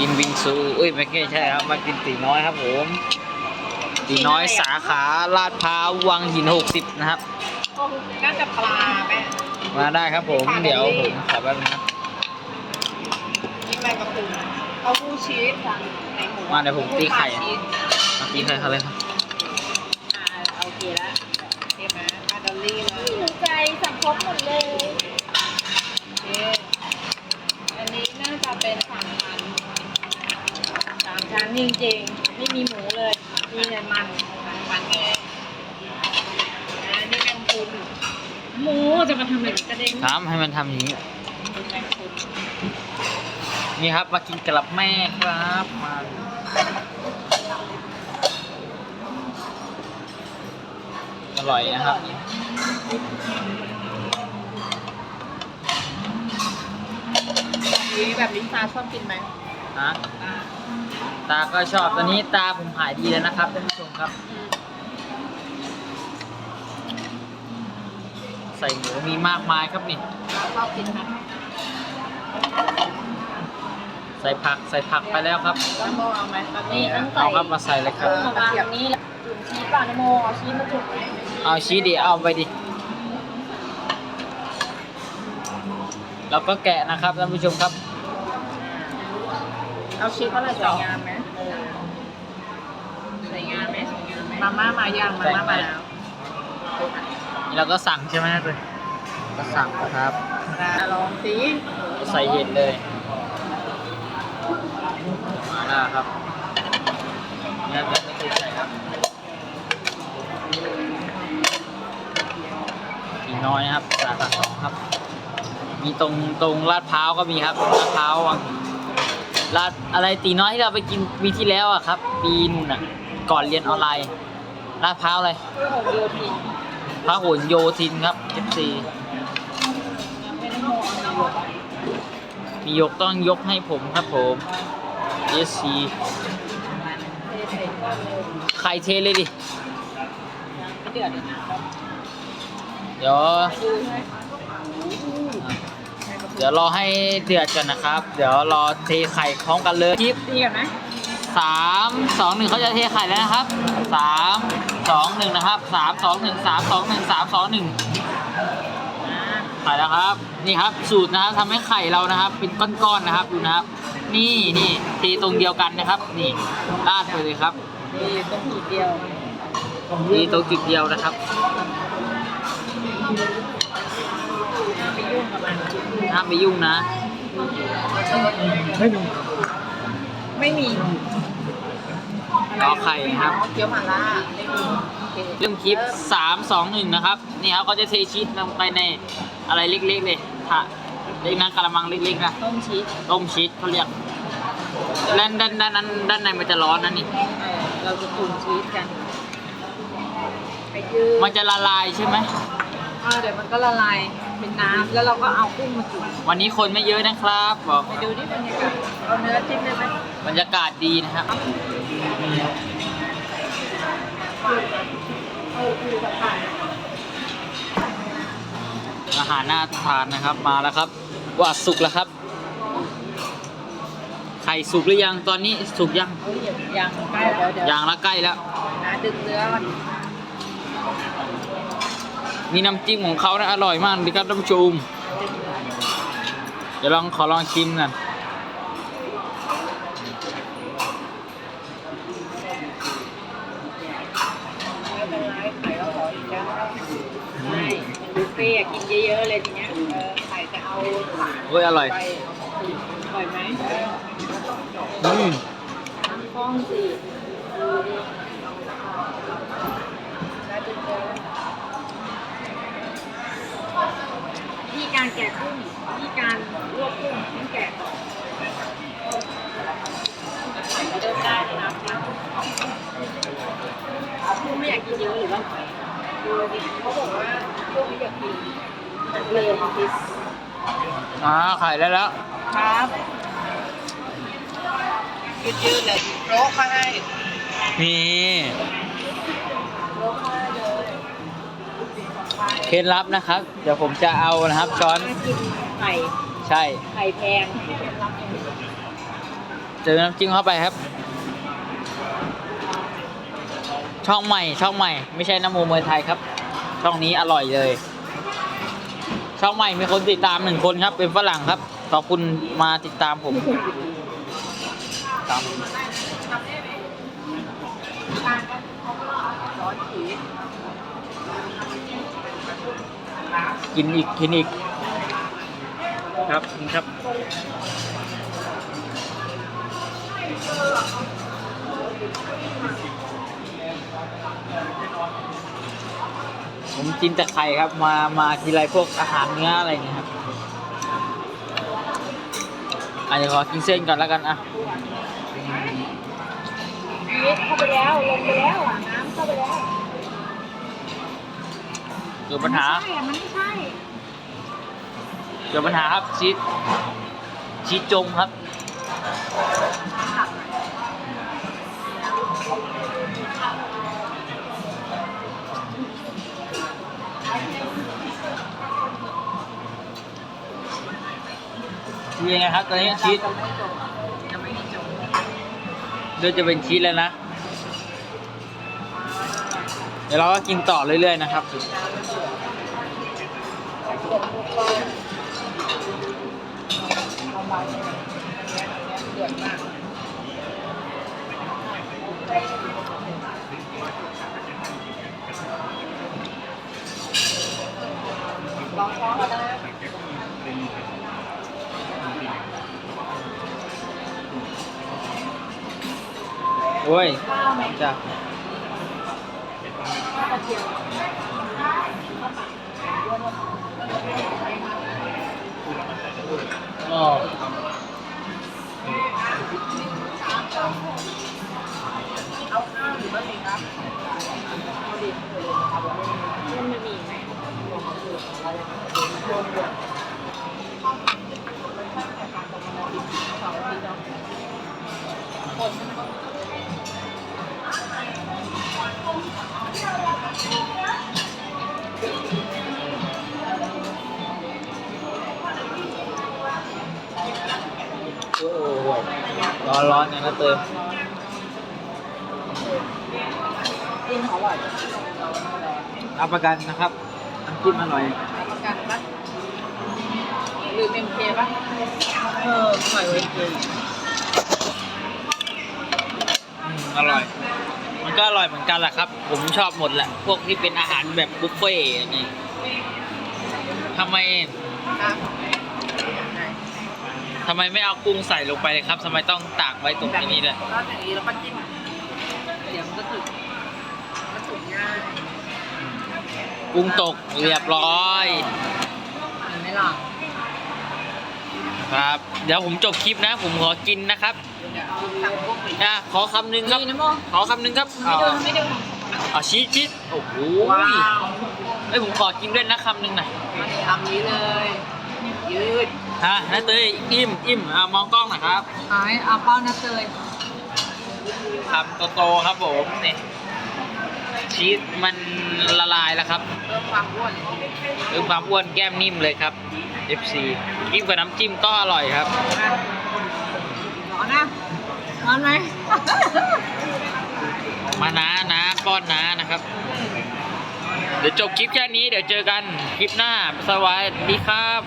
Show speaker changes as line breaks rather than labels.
กินวิงซูเอ้ยไม่ใช่ครับ มากินตีน้อยครับผมตีน้อยสาขาลาดพร้าววังหิน 60 นะครับ
น่าจะปลาแม่
มาได้ครับผม เดี๋ยวผมขอแป๊บนึงนะ
นี่แมงกะพรุนเต้าหู้ชีสในหมู
มาเดี๋ยวผมตีไข่
ชีส
มาตีไข่เขาเลยครับ
อ่าโอเคแล้วเทมามาดอลลี่เลย
ถูกใจสั่งครบหมดเลย
โอเคอันนี้น่าจะเป็นสามชั้น สามชั้นจริงๆไม่มีหมูเลย มีแต่มันมันไงอันนี้แมงกะพรุนหมูจะมาทำอะไรกระเด้ง
ถามให้มันทำอย่างนี้
แมงกะพรุน
นี่ครับ มากินกลับแม่ครับมาอร่อยนะครับ
แบบนี้แบบนี้ซาชอบกินไหม
ฮะ
อ่า
ตาก็ชอบตอนนี้ตาผมหายดีแล้วนะครับท่านผู้ชมครับ
อืม
ใส่หมูมีมากมายครับนี่
ชอบกินค่ะ
ใส่ผักใส่ผักไปแล้วครับ
แล้วโมเอาไหมแบบนี้
นี่ต้องใส่
เอาครับมาใส่เลยครับ
มาวางตรงนี้แล้วจุ่มชีสป่ะนโมเอาชีสมาจุ่มไหม
เอาชีสดิเอาไปดิแล้วก็แกะนะครับท่านผู้ชมครับ
เอาชีสเท่าไหร่สวยงามไหมสวยงามไหมสวยงามไหมมาม่ามายังมาม่ามาแล้ว
นี่เราก็สั่งใช่ไหมตัวก็สั่งครับ
อะลองสิ
ใส่เย็นเลยมาแล้วครับนี่เราจะใส่ครับอีกน้อยนะครับสาขาสองครับ มีตรงตรงลาดพร้าวก็มีครับลาดพร้าววัง ลาดอะไรตีน้อยที่เราไปกินปีที่แล้วอะครับ ปีนู่นอะก่อนเรียนออนไลน์ลาดพร้าวอะไร
เพื่อหกโยที
พระหนโยธินครับ FC
ไม่ต้องโมเอาในรถ
มียกต้องยกให้ผมครับผม SC
เทใส่ก้อนเลย
ใครเทเลยดิ
ไม่เดือดเลยนะ
เดี๋ยว
ดูใช่ไหม
เดี๋ยวรอให้เดือดก่อนนะครับ เดี๋ยวรอเทไข่พร้อมกันเลยคลิป
ดีกันไหม
สามสองหนึ่งเขาจะเทไข่แล้วนะครับสามสองหนึ่งนะครับสามสองหนึ่งสามสองหนึ่งสามสองหนึ่ง
อ่า
ไข่แล้วครับ นี่ครับสูตรนะครับทำให้ไข่เรานะครับ เป็นก้อนๆนะครับดูนะครับ นี่นี่เทตรงเดียวกันนะครับ นี่ราดไปเลยครับ
ดีต้องขีดเดียว
นี่ตรงจุดเดียวนะครับ
ห้ามไปยุ่งกับมัน
ห้ามไปยุ่งนะ
ไม่มี
รอไข่นะครับ
เกี๊ยวหม่าล่าไม่มีโอเค
เริ่มคลิปสามสองหนึ่งนะครับ นี่ครับก็จะเทชีสลงไปในอะไรเล็กๆเลยถ้าเล็กนะกระมังเล็กๆนะ
ต้มชีส
ต้มชีสเขาเรียกด้านด้านด้านนั้นด้านในมันจะร้อนนะนี่
เออเราจะตุ๋นชีสกันไปยืด
มันจะละลายใช่ไหม
เออเดี๋ยวมันก็ละลาย เป็นน้ำแล้วเราก็เอากุ้งมาจุ่ม
วันนี้คนไม่เยอะนะครับบอก
ไปดูที่บรรยากาศเอาเนื้อจิ้มได้ไหม
บรรยากาศดีนะครับ
เอาคือกับผ่าน
อาหารน่าทานนะครับมาแล้วครับว่าสุกแล้วครับ ไข่สุกหรือยังตอนนี้สุกยัง
เอ้ยอย่ายังใกล้แล้วเดี๋ยว
ยังละใกล้แล้ว
นะดึงเนื้อมัน
มีน้ำจิ้มของเขานะอร่อยมากดีครับท่านผู้ชม
ดึงเนื้อ
เดี๋ยวลองขอลองชิมกัน
ไม่เป็นไรไข่เราขออีกแล้วใช่บุฟเฟ่ต์อะกินเยอะๆเลยทีเนี้ยเออไข่จะเอาขา
โอ้ยอร่อย
ไปอร่อยไหม
อืม
คล้องสิดูดิได้เป็นเจอวิธี การแกะกุ้งวิธีการลวกกุ้งต้องแกะก่อนไข่ก็เริ่มได้เลยนะกุ้งไม่อยากกินเยอะหรือว่าดูดิเขาบอกว่ากุ้งไม่อยากกินเลยพิส
อ่าไข่ได้แล้ว
ครับยืดๆเลยโรคมาให้
นี่
เค
ล็ดลับนะครับ เดี๋ยวผมจะเอานะครับช้อน
น่ากินไข่
ใช่
ไข่แพง
เจอน้ำจิ้มเข้าไปครับ ช่องใหม่ช่องใหม่ ไม่ใช่น้ำมูมวยไทยครับ ช่องนี้อร่อยเลย ช่องใหม่มีคนติดตามหนึ่งคนครับ เป็นฝรั่งครับ ขอบคุณมาติดตามผมตาม
ร้อนขีด
กินอีกกินอีก ครับครับผมกินแต่ไข่ครับ มามาทีไรพวกอาหารเนื้ออะไรอย่างเงี้ยครับอันนี้ขอกินเส้นก่อนแล้วกันอะ
เข้าไปแล้วลงไปแล้วน้ำเข้าไปแล้ว
เกิดปัญหา
ใช่อะมันไม่ใช่
เกิดปัญหาครับชีสชีสจมครับ คือยังไงครับตอนนี้ชีส
ยังไม่จบ
เดี๋ยวจะเป็นชีสแล้วนะเดี๋ยวเราก็กินต่อเรื่อยๆนะครับ
ลองช้อนกันนะ
โอ้ยจ้ะ
กระเอ๋
อ
เอาข้าวหรือบะหมี่ครับ
มันมีหมี่ไหม
คน
ร้อนร้อนๆอย่างนั้นเติม
กินอร่อย
รับประกันนะครับน้ำจิ้มอร่อย
รับประกันปะหรือเอ็มเคปะเอออร่อยเว้ยจริง
อืมอร่อย มันก็อร่อยเหมือนกันแหละครับ ผมชอบหมดแหละ พวกที่เป็นอาหารแบบบุฟเฟ่ต์นี่ทำไม
อะ
ทำไมไม่เอากุ้งใส่ลงไปเลยครับทำไมต้องตากไว้ตรง
แบบ
นี้
นี้
ด้วย
ก็อย่างนี้แล้วก็จิ้มเดี๋ยวมันก็สุกก็สุกง่าย
กุ้งตกเรียบร้อย
เห็นไหมล่ะ
ครับ เดี๋ยวผมจบคลิปนะ ผมขอกินนะครับ
เดี๋ยวสั่งพวกไป
อะขอคำหนึ่งครับ
นี่นะโม
ขอคำหนึ่งครับ
ไม่โดนไม่โดน
อ่าชีสชีสโอ้โห
ว้าว
เอ้ยผมขอกินด้วยนะคำหนึ่งหน่อย
ทำนี้เลย ยืด
ฮะนาเตยอิ่มอิ่มอ่ามองกล้องหน่อยครับ
หายเอาเป้านะเตย
คำโตๆครับผมนี่ชีสมันละลายแล้วครับ
เพิ่มความอ้วน
เพิ่มความอ้วนแก้มนิ่มเลยครับ FC จิ้มกับน้ำจิ้มก็อร่อยครับ
ร้อนนะร้อนไหม
มานะนะป้อนนะนะครับ เดี๋ยวจบคลิปแค่นี้เดี๋ยวเจอกันคลิปหน้าสวัสดีครับ